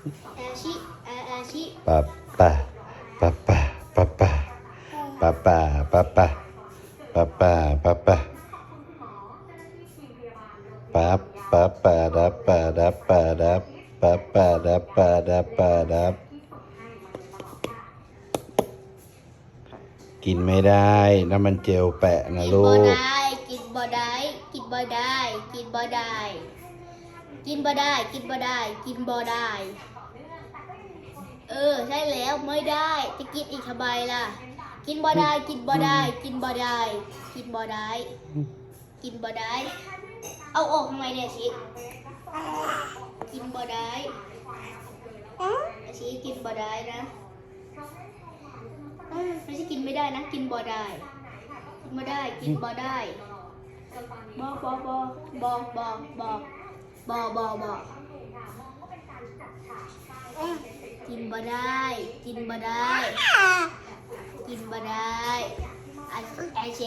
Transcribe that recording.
อาชิอาอาชิปะปะปะปะปะปะปะปะปะปะปะปะปะปะปะปะปะดับปะดับปะดับปะปะดับปะดับปะดับ กินไม่ได้น้ำมันเจลแปะนะกินลูบ่ก ได้กินบ่ได้กินบ่ได้กินบ่ได้ กินบ่ได้ กินบ่ได้ กินบ่ได้ เออ ใช่แล้วไม่ได้ จะกินอีกทำไมล่ะ กินบ่ได้ กินบ่ได้ กินบ่ได้ กินบ่ได้ กินบ่ได้ เอาออกทำไมเนี่ยชิกินบ่ได้ชิกินบ่ได้นะอ้ยไม่ใช่กินไม่ได้นะ กินบ่ได้กินบ่ได้ กินบ่ได้ บอบอบอบอบอบอ บอบอบอกินบ่ได้ กินบ่ได้ กินบ่ได้ไอไอเช